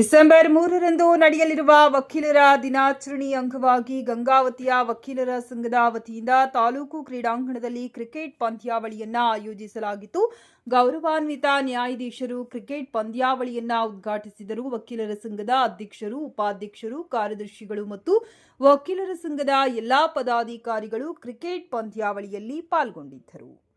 December ಮೂರರಂದು ನಡೆಯಲಿರುವ ವಕೀಲರ ದಿನಾಚರಣೆ ಅಂಗವಾಗಿ ಗಂಗಾವತಿಯ ವಕೀಲರ ಸಂಘದ ವತಿಯಿಂದ ತಾಲೂಕು ಕ್ರೀಡಾಂಗಣದಲ್ಲಿ ಕ್ರಿಕೆಟ್ ಪಂದ್ಯಾವಳಿಯನ್ನ ಆಯೋಜಿಸಲಾಗಿತ್ತು. ಗೌರವಾನ್ವಿತ ನ್ಯಾಯಾಧೀಶರು ಕ್ರಿಕೆಟ್ ಪಂದ್ಯಾವಳಿಯನ್ನ ಉದ್ಘಾಟಿಸಿದರು. ವಕೀಲರ ಸಂಘದ ಅಧ್ಯಕ್ಷರು, ಉಪಾಧ್ಯಕ್ಷರು, ಕಾರ್ಯದರ್ಶಿಗಳು ಮತ್ತು ವಕೀಲರ ಸಂಘದ ಎಲ್ಲಾ ಪದಾಧಿಕಾರಿಗಳು ಕ್ರಿಕೆಟ್ ಪಂದ್ಯಾವಳಿಯಲ್ಲಿ ಪಾಲ್ಗೊಂಡಿದ್ದರು.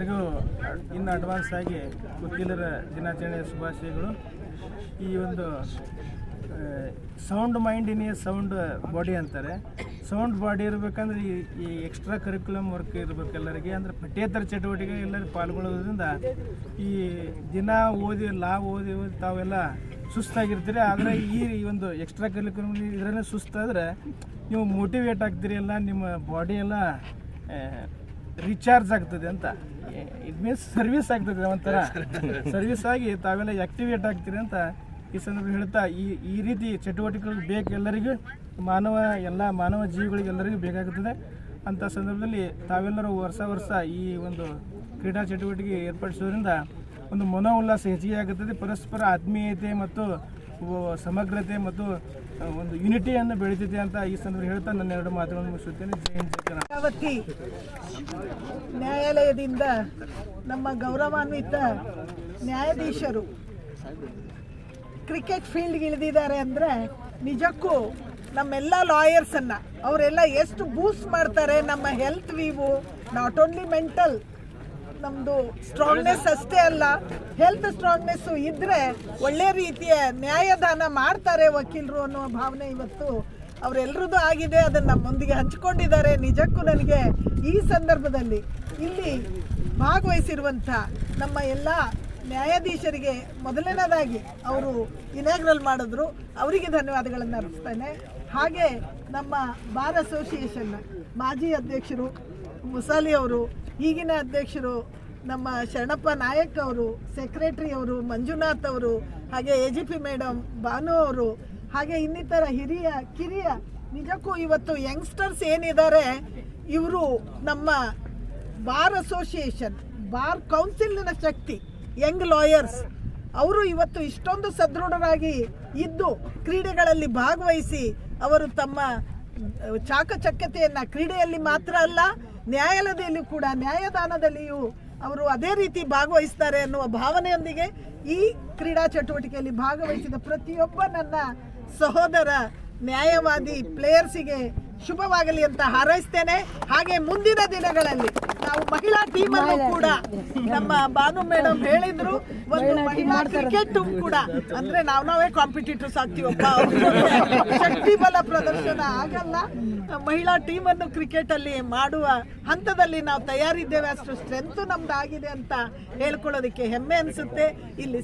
ಎಲ್ಲರಿಗೂ ಇನ್ನು ಅಡ್ವಾನ್ಸ್ ಆಗಿ ವಕೀಲರ ದಿನಾಚರಣೆಯ ಶುಭಾಶಯಗಳು. ಈ ಒಂದು sound mind in a sound body ಅಂತಾರೆ. ಸೌಂಡ್ ಬಾಡಿ ಇರಬೇಕಂದ್ರೆ ಈ ಈ ಎಕ್ಸ್ಟ್ರಾ ಕರಿಕ್ಯುಲಮ್ ವರ್ಕ್ ಇರಬೇಕು ಎಲ್ಲರಿಗೆ. ಅಂದರೆ ಪಠ್ಯೇತರ ಚಟುವಟಿಕೆ ಎಲ್ಲರೂ ಪಾಲ್ಗೊಳ್ಳೋದ್ರಿಂದ ಈ ದಿನ ಓದಿ, ಲಾ ಓದಿ ಓದಿ ತಾವೆಲ್ಲ ಸುಸ್ತಾಗಿರ್ತೀರಿ. ಆದರೆ ಈ ಒಂದು ಎಕ್ಸ್ಟ್ರಾ ಕರಿಕ್ಯುಲಮ್ ಇದರಲ್ಲೇ ಸುಸ್ತಾದರೆ ನೀವು ಮೋಟಿವೇಟ್ ಆಗ್ತೀರಿ ಎಲ್ಲ, ನಿಮ್ಮ ಬಾಡಿ ಎಲ್ಲ ರಿಚಾರ್ಜ್ ಆಗ್ತದೆ ಅಂತ. ಇಟ್ ಮೀನ್ಸ್ ಸರ್ವಿಸ್ ಆಗ್ತದೆ ಒಂಥರ. ಸರ್ವಿಸ್ ಆಗಿ ತಾವೆಲ್ಲ ಆಕ್ಟಿವೇಟ್ ಆಗ್ತೀರಿ ಅಂತ ಈ ಸಂದರ್ಭ ಹೇಳ್ತಾ ಈ ಈ ರೀತಿ ಚಟುವಟಿಕೆಗಳು ಬೇಕು ಎಲ್ಲರಿಗೂ ಮಾನವ, ಎಲ್ಲ ಮಾನವ ಜೀವಿಗಳಿಗೆ ಎಲ್ಲರಿಗೂ ಬೇಕಾಗುತ್ತದೆ. ಅಂಥ ಸಂದರ್ಭದಲ್ಲಿ ತಾವೆಲ್ಲರೂ ವರ್ಷ ವರ್ಷ ಈ ಒಂದು ಕ್ರೀಡಾ ಚಟುವಟಿಕೆ ಏರ್ಪಡಿಸೋದ್ರಿಂದ ಒಂದು ಮನೋಲ್ಲಾಸ ಹೆಚ್ಚಿಗೆ ಆಗುತ್ತದೆ. ಪರಸ್ಪರ ಆತ್ಮೀಯತೆ ಮತ್ತು ಸಮಗ್ರತೆ ಮತ್ತು ಒಂದು ಯುನಿಟಿಯನ್ನು ಬೆಳೀತಿದೆ ಅಂತ ಈ ಸಂದರ್ಭ ಹೇಳ್ತಾ ನನ್ನ ಎರಡು ಮಾತುಗಳನ್ನು ಮುಗಿಸುತ್ತೇನೆ. ಜಯಂತಿ ನ್ಯಾಯಾಲಯದಿಂದ ನಮ್ಮ ಗೌರವಾನ್ವಿತ ನ್ಯಾಯಾಧೀಶರು ಕ್ರಿಕೆಟ್ ಫೀಲ್ಡ್ಗೆ ಇಳಿದಿದ್ದಾರೆ ಅಂದರೆ ನಿಜಕ್ಕೂ ನಮ್ಮೆಲ್ಲ ಲಾಯರ್ಸನ್ನು ಅವರೆಲ್ಲ ಎಷ್ಟು ಬೂಸ್ಟ್ ಮಾಡ್ತಾರೆ ನಮ್ಮ ಹೆಲ್ತ್ ವಿವು ನಾಟ್ ಓನ್ಲಿ ಮೆಂಟಲ್ ನಮ್ಮದು ಸ್ಟ್ರಾಂಗ್ನೆಸ್ ಅಷ್ಟೇ ಅಲ್ಲ ಹೆಲ್ತ್ ಸ್ಟ್ರಾಂಗ್ನೆಸ್ಸು ಇದ್ದರೆ ಒಳ್ಳೆ ರೀತಿಯ ನ್ಯಾಯದಾನ ಮಾಡ್ತಾರೆ ವಕೀಲರು ಅನ್ನೋ ಭಾವನೆ ಇವತ್ತು ಅವರೆಲ್ಲರದ್ದು ಆಗಿದೆ, ಅದನ್ನು ನಮ್ಮೊಂದಿಗೆ ಹಂಚಿಕೊಂಡಿದ್ದಾರೆ. ನಿಜಕ್ಕೂ ನನಗೆ ಈ ಸಂದರ್ಭದಲ್ಲಿ ಇಲ್ಲಿ ಭಾಗವಹಿಸಿರುವಂಥ ನಮ್ಮ ಎಲ್ಲ ನ್ಯಾಯಾಧೀಶರಿಗೆ ಮೊದಲನೇದಾಗಿ ಅವರು ಇನಾಗ್ರಲ್ ಮಾಡಿದ್ರು. ಅವರಿಗೆ ಧನ್ಯವಾದಗಳನ್ನು ಅರ್ಪಿಸ್ತೇನೆ. ಹಾಗೆ ನಮ್ಮ ಬಾರ್ ಅಸೋಸಿಯೇಷನ್ನ ಮಾಜಿ ಅಧ್ಯಕ್ಷರು ಮುಸಾಲಿ ಅವರು ಈಗಿನ ಅಧ್ಯಕ್ಷರು ನಮ್ಮ ಶರಣಪ್ಪ ನಾಯಕ್ ಅವರು ಸೆಕ್ರೆಟರಿ ಅವರು, ಮಂಜುನಾಥ್ ಅವರು, ಹಾಗೆ A G P madam Bhanu ಅವರು, ಹಾಗೆ ಇನ್ನಿತರ ಹಿರಿಯ, ಕಿರಿಯ, ನಿಜಕ್ಕೂ ಇವತ್ತು ಯಂಗ್ಸ್ಟರ್ಸ್ ಏನಿದ್ದಾರೆ ಇವರು ನಮ್ಮ ಬಾರ್ ಅಸೋಸಿಯೇಷನ್ ಬಾರ್ ಕೌನ್ಸಿಲ್ನ ಶಕ್ತಿ ಯಂಗ್ ಲಾಯರ್ಸ್ ಅವರು ಇವತ್ತು ಇಷ್ಟೊಂದು ಸದೃಢರಾಗಿ ಇದ್ದು ಕ್ರೀಡೆಗಳಲ್ಲಿ ಭಾಗವಹಿಸಿ ಅವರು ತಮ್ಮ ಚಾಕಚಕ್ಯತೆಯನ್ನು ಕ್ರೀಡೆಯಲ್ಲಿ ಮಾತ್ರ ಅಲ್ಲ ನ್ಯಾಯಾಲಯದಲ್ಲಿಯೂ ಕೂಡ, ನ್ಯಾಯದಾನದಲ್ಲಿಯೂ ಅವರು ಅದೇ ರೀತಿ ಭಾಗವಹಿಸ್ತಾರೆ ಅನ್ನುವ ಭಾವನೆಯೊಂದಿಗೆ ಈ ಕ್ರೀಡಾ ಚಟುವಟಿಕೆಯಲ್ಲಿ ಭಾಗವಹಿಸಿದ ಪ್ರತಿಯೊಬ್ಬ ನನ್ನ ಸಹೋದರ ನ್ಯಾಯವಾದಿ ಪ್ಲೇಯರ್ಸಿಗೆ ಶುಭವಾಗಲಿ ಅಂತ ಹಾರೈಸ್ತೇನೆ. ಹಾಗೆ ಮುಂದಿನ ದಿನಗಳಲ್ಲಿ ನಾವು ಮಹಿಳಾ ಟೀಮ್ ಅನ್ನು ಕೂಡ ನಮ್ಮ ಬಾನು ಮೇಡಮ್ ಹೇಳಿದ್ರು. ಒಂದು ಮಹಿಳಾ ಕ್ರಿಕೆಟ್ ಕೂಡ. ಅಂದ್ರೆ ನಾವ್ ನಾವೇ ಕಾಂಪಿಟೇಟರ್ಸ್ ಆಗ್ತೀವಪ್ಪ ಶಕ್ತಿ ಬಲ ಪ್ರದರ್ಶನ ಆಗಲ್ಲ. ಮಹಿಳಾ ಟೀಮ್ ಅನ್ನು ಕ್ರಿಕೆಟ್ ಅಲ್ಲಿ ಮಾಡುವ ಹಂತದಲ್ಲಿ ನಾವು ತಯಾರಿದ್ದೇವೆ. ಅಷ್ಟು ಸ್ಟ್ರೆಂತ್ ನಮ್ದು ಆಗಿದೆ ಅಂತ ಹೇಳ್ಕೊಳ್ಳೋದಕ್ಕೆ ಹೆಮ್ಮೆ ಅನ್ಸುತ್ತೆ. ಇಲ್ಲಿ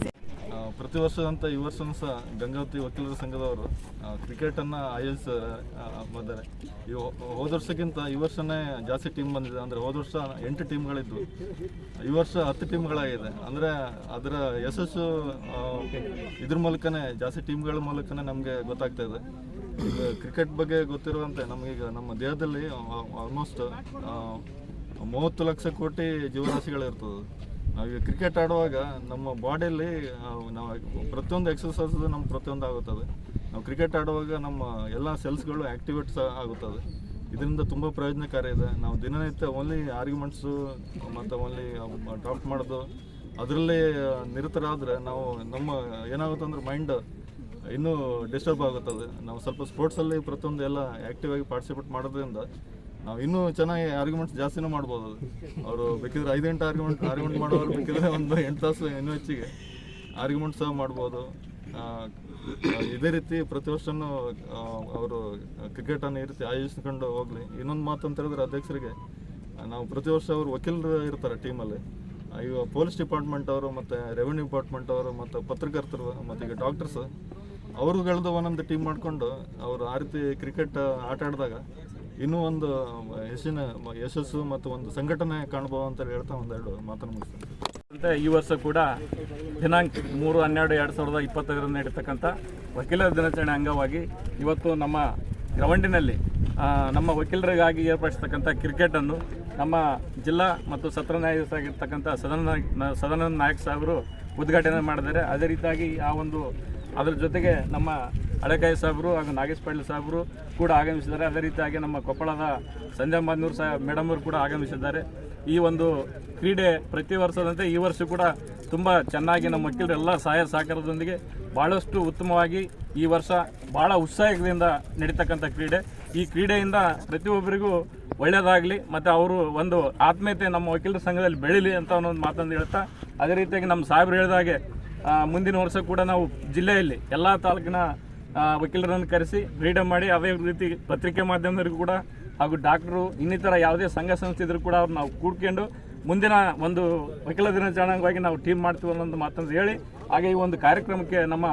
ಪ್ರತಿ ವರ್ಷದಂತ ಈ ವರ್ಷನೂ ಸಹ ಗಂಗಾವತಿ ವಕೀಲರ ಸಂಘದವರು ಕ್ರಿಕೆಟನ್ನು ಆಯೋಜಿಸಿದ್ದಾರೆ ಈ ಹೋದ ವರ್ಷಕ್ಕಿಂತ ಈ ವರ್ಷನೇ ಜಾಸ್ತಿ ಟೀಮ್ ಬಂದಿದೆ. ಅಂದರೆ ಹೋದ ವರ್ಷ ಎಂಟು ಟೀಮ್ಗಳಿದ್ವು ಈ ವರ್ಷ ಹತ್ತು ಟೀಮ್ಗಳಾಗಿದೆ ಅಂದರೆ ಅದರ ಯಶಸ್ಸು ಇದ್ರ ಮೂಲಕನೇ, ಜಾಸ್ತಿ ಟೀಮ್ಗಳ ಮೂಲಕನೇ ನಮಗೆ ಗೊತ್ತಾಗ್ತಾ ಇದೆ. ಈಗ ಕ್ರಿಕೆಟ್ ಬಗ್ಗೆ ಗೊತ್ತಿರುವಂತೆ ನಮಗೀಗ ನಮ್ಮ ದೇಹದಲ್ಲಿ ಆಲ್ಮೋಸ್ಟ್ ಮೂವತ್ತು ಲಕ್ಷ ಕೋಟಿ ಜೀವರಾಶಿಗಳಿರ್ತದೆ. ನಾವೀಗ ಕ್ರಿಕೆಟ್ ಆಡುವಾಗ ನಮ್ಮ ಬಾಡಿಯಲ್ಲಿ ನಾವು ಪ್ರತಿಯೊಂದು ಎಕ್ಸಸೈಸ್ ನಮ್ಮ ಪ್ರತಿಯೊಂದು ಆಗುತ್ತದೆ. ನಾವು ಕ್ರಿಕೆಟ್ ಆಡುವಾಗ ನಮ್ಮ ಎಲ್ಲ ಸೆಲ್ಸ್ಗಳು ಆ್ಯಕ್ಟಿವೇಟ್ಸ್ ಆಗುತ್ತದೆ. ಇದರಿಂದ ತುಂಬ ಪ್ರಯೋಜನಕಾರಿ ಇದೆ. ನಾವು ದಿನನಿತ್ಯ ಓನ್ಲಿ ಆರ್ಗ್ಯುಮೆಂಟ್ಸು ಮತ್ತು ಓನ್ಲಿ ಡ್ರಾಫ್ಟ್ ಮಾಡೋದು, ಅದರಲ್ಲಿ ನಿರತರಾದರೆ ನಾವು ನಮ್ಮ ಏನಾಗುತ್ತೆ ಅಂದ್ರೆ ಮೈಂಡ್ ಇನ್ನೂ ಡಿಸ್ಟರ್ಬ್ ಆಗುತ್ತದೆ. ನಾವು ಸ್ವಲ್ಪ ಸ್ಪೋರ್ಟ್ಸಲ್ಲಿ ಪ್ರತಿಯೊಂದು ಎಲ್ಲ ಆ್ಯಕ್ಟಿವ್ ಆಗಿ ಪಾರ್ಟಿಸಿಪೇಟ್ ಮಾಡೋದ್ರಿಂದ ನಾವು ಇನ್ನೂ ಚೆನ್ನಾಗಿ ಆರ್ಗ್ಯುಮೆಂಟ್ಸ್ ಜಾಸ್ತಿನೂ ಮಾಡ್ಬೋದು ಅವರು ಬೇಕಿದ್ರೆ ಐದು ಗಂಟೆ ಆರ್ಗ್ಯುಮೆಂಟ್ ಆರ್ಗ್ಯುಮೆಂಟ್ ಮಾಡೋರು ಬೇಕಿದ್ರೆ ಒಂದು ಎಂಟು ತಾಸು ಇನ್ನೂ ಹೆಚ್ಚಿಗೆ ಆರ್ಗ್ಯುಮೆಂಟ್ ಸಹ ಮಾಡ್ಬೋದು. ಇದೇ ರೀತಿ ಪ್ರತಿ ವರ್ಷನೂ ಅವರು ಕ್ರಿಕೆಟನ್ನು ಈ ರೀತಿ ಆಯೋಜಿಸ್ಕೊಂಡು ಹೋಗಲಿ. ಇನ್ನೊಂದು ಮಾತು ಅಂತ ಹೇಳಿದ್ರೆ ಅಧ್ಯಕ್ಷರಿಗೆ, ನಾವು ಪ್ರತಿ ವರ್ಷ ಅವರು ವಕೀಲರು ಇರ್ತಾರೆ ಟೀಮಲ್ಲಿ ಈಗ ಪೊಲೀಸ್ ಡಿಪಾರ್ಟ್ಮೆಂಟ್ ಅವರು ಮತ್ತು ರೆವಿನ್ಯೂ ಡಿಪಾರ್ಟ್ಮೆಂಟ್ ಅವರು ಮತ್ತು ಪತ್ರಕರ್ತರು ಮತ್ತು ಈಗ ಡಾಕ್ಟರ್ಸ್ ಅವ್ರುಗಳದ್ದು ಒಂದೊಂದು ಟೀಮ್ ಮಾಡಿಕೊಂಡು ಅವರು ಆ ರೀತಿ ಕ್ರಿಕೆಟ್ ಆಟ ಆಡಿದಾಗ ಇನ್ನೂ ಒಂದು ಯಶಿನ ಯಶಸ್ಸು ಮತ್ತು ಒಂದು ಸಂಘಟನೆ ಕಾಣಬಹುದು ಅಂತ ಹೇಳ್ತಾ ಒಂದೆರಡು ಮಾತನ್ನು ಮುಗಿಸ್ತೀನಿ. ಈ ವರ್ಷ ಕೂಡ ದಿನಾಂಕ ಮೂರು, ಹನ್ನೆರಡು, ಎರಡು ಸಾವಿರದ ಇಪ್ಪತ್ತೈದರಂದು ನಡೀತಕ್ಕಂಥ ವಕೀಲರ ದಿನಾಚರಣೆ ಅಂಗವಾಗಿ ಇವತ್ತು ನಮ್ಮ ಗ್ರೌಂಡಿನಲ್ಲಿ ನಮ್ಮ ವಕೀಲರಿಗಾಗಿ ಏರ್ಪಡಿಸ್ತಕ್ಕಂಥ ಕ್ರಿಕೆಟನ್ನು ನಮ್ಮ ಜಿಲ್ಲಾ ಮತ್ತು ಸತ್ರ ನ್ಯಾಯಾಧೀಶರಾಗಿರ್ತಕ್ಕಂಥ ಸದನ ಸದಾನಂದ ನಾಯಕ್ ಸಾಹೇಬರು ಉದ್ಘಾಟನೆ ಮಾಡಿದ್ದಾರೆ. ಅದೇ ರೀತಿಯಾಗಿ ಆ ಒಂದು ಅದರ ಜೊತೆಗೆ ನಮ್ಮ ಹಳೆಕಾಯಿ ಸಾಹೇಬರು ಹಾಗೂ ನಾಗೇಶ್ ಪಾಟೀಲ್ ಸಾಹೇಬರು ಕೂಡ ಆಗಮಿಸಿದ್ದಾರೆ. ಅದೇ ರೀತಿಯಾಗಿ ನಮ್ಮ ಕೊಪ್ಪಳದ ಸಂಜಯ್ ಮಾದ್ನೂರ್ ಸಾಹೇಬ್ ಮೇಡಮ್ ಅವರು ಕೂಡ ಆಗಮಿಸಿದ್ದಾರೆ. ಈ ಒಂದು ಕ್ರೀಡೆ ಪ್ರತಿ ವರ್ಷದಂತೆ ಈ ವರ್ಷ ಕೂಡ ತುಂಬ ಚೆನ್ನಾಗಿ ನಮ್ಮ ವಕೀಲರೆಲ್ಲ ಸಹಾಯ ಸಹಕಾರದೊಂದಿಗೆ ಭಾಳಷ್ಟು ಉತ್ತಮವಾಗಿ ಈ ವರ್ಷ ಭಾಳ ಉತ್ಸಾಹದಿಂದ ನಡೀತಕ್ಕಂಥ ಕ್ರೀಡೆ. ಈ ಕ್ರೀಡೆಯಿಂದ ಪ್ರತಿಯೊಬ್ಬರಿಗೂ ಒಳ್ಳೆಯದಾಗಲಿ ಮತ್ತು ಅವರು ಒಂದು ಆತ್ಮೀಯತೆ ನಮ್ಮ ವಕೀಲರ ಸಂಘದಲ್ಲಿ ಬೆಳೀಲಿ ಅಂತ ಒಂದು ಮಾತಂದು ಹೇಳ್ತಾ ಅದೇ ರೀತಿಯಾಗಿ ನಮ್ಮ ಸಾಹೇಬ್ರು ಹೇಳಿದಾಗೆ ಮುಂದಿನ ವರ್ಷ ಕೂಡ ನಾವು ಜಿಲ್ಲೆಯಲ್ಲಿ ಎಲ್ಲ ತಾಲೂಕಿನ ವಕೀಲರನ್ನು ಕರೆಸಿ ಫ್ರೀಡಮ್ ಮಾಡಿ ಅದೇ ರೀತಿ ಪತ್ರಿಕೆ ಮಾಧ್ಯಮದವರಿಗೂ ಕೂಡ ಹಾಗೂ ಡಾಕ್ಟ್ರು, ಇನ್ನಿತರ ಯಾವುದೇ ಸಂಘ ಸಂಸ್ಥೆ ಇದ್ರೂ ಕೂಡ ಅವ್ರು ನಾವು ಕೂಡ್ಕೊಂಡು ಮುಂದಿನ ಒಂದು ವಕೀಲ ದಿನಾಚರಣೆಗಾಗಿ ನಾವು ಟೀಮ್ ಮಾಡ್ತೀವಿ ಅನ್ನೋದು ಮಾತನ್ನು ಹೇಳಿ, ಹಾಗೆ ಈ ಒಂದು ಕಾರ್ಯಕ್ರಮಕ್ಕೆ ನಮ್ಮ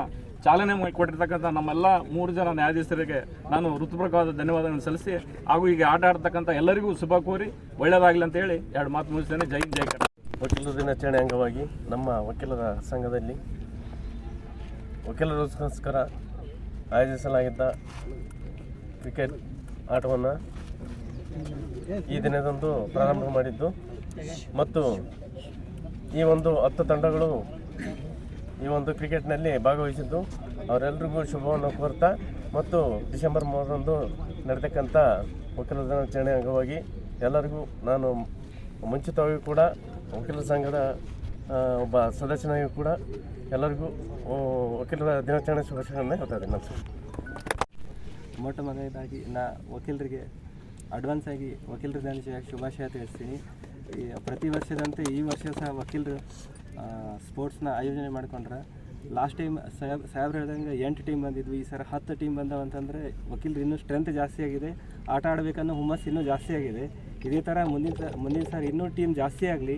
ಚಾಲನೆ ಕೊಟ್ಟಿರ್ತಕ್ಕಂಥ ನಮ್ಮೆಲ್ಲ ಮೂರು ಜನ ನ್ಯಾಯಾಧೀಶರಿಗೆ ನಾನು ಋತುಪ್ರಕವಾದ ಧನ್ಯವಾದಗಳನ್ನು ಸಲ್ಲಿಸಿ ಹಾಗೂ ಈಗ ಆಟ ಆಡ್ತಕ್ಕಂಥ ಎಲ್ಲರಿಗೂ ಶುಭ ಕೋರಿ ಒಳ್ಳೆಯದಾಗಲಿ ಅಂತ ಹೇಳಿ ಎರಡು ಮಾತು ಮುಗಿಸ್ತೇನೆ. ಜೈ ಜೈ ವಕೀಲರ ದಿನಾಚರಣೆ ಅಂಗವಾಗಿ ನಮ್ಮ ವಕೀಲರ ಸಂಘದಲ್ಲಿ ವಕೀಲರಿಗೋಸ್ಕರ ಆಯೋಜಿಸಲಾಗಿದ್ದ ಕ್ರಿಕೆಟ್ ಆಟವನ್ನು ಈ ದಿನದಂದು ಪ್ರಾರಂಭ ಮಾಡಿದ್ದು. ಮತ್ತು ಈ ಒಂದು ಹತ್ತು ತಂಡಗಳು ಈ ಒಂದು ಕ್ರಿಕೆಟ್ನಲ್ಲಿ ಭಾಗವಹಿಸಿದ್ದು. ಅವರೆಲ್ಲರಿಗೂ ಶುಭವನ್ನು ಕೋರ್ತಾ ಮತ್ತು ಡಿಸೆಂಬರ್ ಮೂರರಂದು ನಡೆತಕ್ಕಂಥ ವಕೀಲರ ದಿನಾಚರಣೆ ಅಂಗವಾಗಿ ಎಲ್ಲರಿಗೂ ನಾನು ಮುಂಚಿತವಾಗಿ ಕೂಡ ವಕೀಲರ ಸಂಘದ ಒಬ್ಬ ಸದಸ್ಯನಾಗಿ ಕೂಡ ಎಲ್ಲರಿಗೂ ವಕೀಲರ ದಿನಾಚರಣೆ ಶುಭಾಶಯಗಳನ್ನು ಹೇಳ್ತಾ ಇದ್ದೀನಿ. ನಮಸ್ಕಾರ. ಮೊಟ್ಟ ಮೊದಲನೇದಾಗಿ ನಾ ವಕೀಲರಿಗೆ ಅಡ್ವಾನ್ಸ್ ಆಗಿ ವಕೀಲರ ದಿನಾಚರಣೆ ಶುಭಾಶಯ ತಿಳಿಸ್ತೀನಿ. ಈ ಪ್ರತಿ ವರ್ಷದಂತೆ ಈ ವರ್ಷ ಸಹ ವಕೀಲರು ಸ್ಪೋರ್ಟ್ಸ್ನ ಆಯೋಜನೆ ಮಾಡ್ಕೊಂಡ್ರೆ ಲಾಸ್ಟ್ ಟೈಮ್ ಸಾಹೇಬ್, ಸಾಹೇಬ್ರು ಹೇಳ್ದಂಗೆ ಎಂಟು ಟೀಮ್ ಬಂದಿದ್ವಿ, ಈ ಸಲ ಹತ್ತು ಟೀಮ್ ಬಂದವು ಅಂತಂದರೆ ವಕೀಲರು ಇನ್ನೂ ಸ್ಟ್ರೆಂತ್ ಜಾಸ್ತಿ ಆಗಿದೆ. ಆಟ ಆಡಬೇಕನ್ನೋ ಹುಮ್ಮಸ್ಸು ಇನ್ನೂ ಜಾಸ್ತಿ ಆಗಿದೆ. ಇದೇ ಥರ ಮುಂದಿನ ಮುಂದಿನ ಸಾರಿ ಇನ್ನೂ ಟೀಮ್ ಜಾಸ್ತಿ ಆಗಲಿ.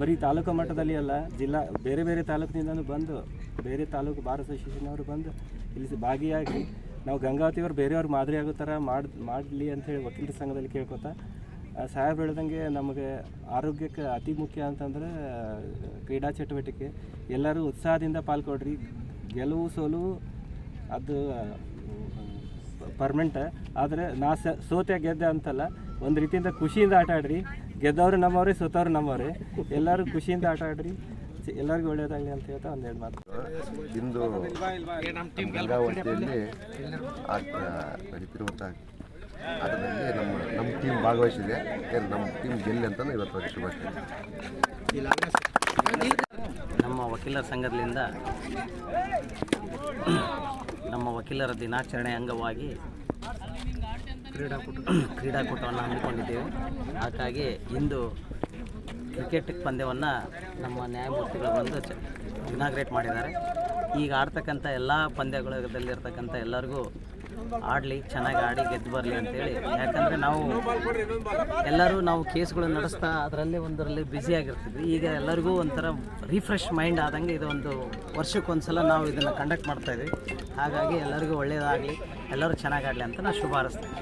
ಬರೀ ತಾಲೂಕು ಮಟ್ಟದಲ್ಲಿ ಅಲ್ಲ, ಜಿಲ್ಲಾ ಬೇರೆ ಬೇರೆ ತಾಲೂಕಿನಿಂದನೂ ಬಂದು, ಬೇರೆ ತಾಲೂಕು ಭಾರತ ಅಸೋಸಿಯೇಷನ್ ಬಂದು ಇಲ್ಲಿ ಭಾಗಿಯಾಗಿ ನಾವು ಗಂಗಾವತಿಯವರು ಬೇರೆಯವ್ರು ಮಾದರಿ ಆಗೋ ಥರ ಮಾಡಿ, ಮಾಡಲಿ ಅಂಥೇಳಿ ವಕೀಲರ ಸಂಘದಲ್ಲಿ ಕೇಳ್ಕೊತಾ ಸಹಾಯ ಸಾಹೇಬ್ ಹೇಳ್ದಂಗೆ ನಮಗೆ ಆರೋಗ್ಯಕ್ಕೆ ಅತಿ ಮುಖ್ಯ ಅಂತಂದ್ರೆ, ಕ್ರೀಡಾ ಚಟುವಟಿಕೆ. ಎಲ್ಲರೂ ಉತ್ಸಾಹದಿಂದ ಪಾಲ್ಗೊಳ್ರಿ ಗೆಲುವು ಸೋಲು ಅದು ಪರ್ಮನೆಂಟ್. ಆದರೆ ನಾ ಸೋತೆ ಗೆದ್ದೆ ಅಂತಲ್ಲ, ಒಂದು ರೀತಿಯಿಂದ ಖುಷಿಯಿಂದ ಆಟ ಆಡ್ರಿ. ಗೆದ್ದವರು ನಮ್ಮವ್ರಿ ಸುತ್ತವ್ರು ನಮ್ಮವ್ರಿ. ಎಲ್ಲರೂ ಖುಷಿಯಿಂದ ಆಟ ಆಡ್ರಿ. ಎಲ್ಲರಿಗೂ ಒಳ್ಳೇದಾಗಲಿ ಅಂತ ಹೇಳ್ತಾ ಒಂದೆರಡು ಮಾತು. ಇಂದು ಗಂಗಾವತಿಯಲ್ಲಿ ನಡೀತಿರುವಂಥ ಆಟದಲ್ಲಿ ನಮ್ಮ ನಮ್ಮ ಟೀಮ್ ಭಾಗವಹಿಸಿದೆ. ನಮ್ಮ ಟೀಮ್ ಗೆಲ್ಲಿ ಅಂತ ಇವತ್ತು ನಮ್ಮ ವಕೀಲರ ಸಂಘದಿಂದ ನಮ್ಮ ವಕೀಲರ ದಿನಾಚರಣೆ ಅಂಗವಾಗಿ ಕ್ರೀಡಾಕೂಟ ಕ್ರೀಡಾಕೂಟವನ್ನು ಹಮ್ಮಿಕೊಂಡಿದ್ದೇವೆ. ಹಾಗಾಗಿ ಇಂದು ಕ್ರಿಕೆಟ್ ಪಂದ್ಯವನ್ನು ನಮ್ಮ ನ್ಯಾಯಮೂರ್ತಿಗಳು ಬಂದು ಚ ಇನಾಗ್ರೇಟ್ ಮಾಡಿದ್ದಾರೆ. ಈಗ ಆಡ್ತಕ್ಕಂಥ ಎಲ್ಲ ಪಂದ್ಯಗಳಲ್ಲಿರ್ತಕ್ಕಂಥ ಎಲ್ಲರಿಗೂ ಆಡಲಿ, ಚೆನ್ನಾಗಿ ಆಡಿ ಗೆದ್ದು ಬರಲಿ ಅಂತೇಳಿ. ಯಾಕಂದರೆ ನಾವು ಎಲ್ಲರೂ ನಾವು ಕೇಸ್ಗಳು ನಡೆಸ್ತಾ ಅದರಲ್ಲಿ ಒಂದರಲ್ಲಿ ಬ್ಯುಸಿ ಆಗಿರ್ತಿದ್ವಿ. ಈಗ ಎಲ್ಲರಿಗೂ ಒಂಥರ ರಿಫ್ರೆಶ್ ಮೈಂಡ್ ಆದಂಗೆ ಇದೊಂದು ಒಂದು ವರ್ಷಕ್ಕೊಂದ್ಸಲ ನಾವು ಇದನ್ನು ಕಂಡಕ್ಟ್ ಮಾಡ್ತಾಯಿದ್ವಿ ಹಾಗಾಗಿ ಎಲ್ಲರಿಗೂ ಒಳ್ಳೆಯದಾಗಲಿ ಎಲ್ಲರೂ ಚೆನ್ನಾಗಿ ಆಡಲಿ ಅಂತ ನಾನು ಶುಭ ಹಾರೈಸ್ತೀನಿ.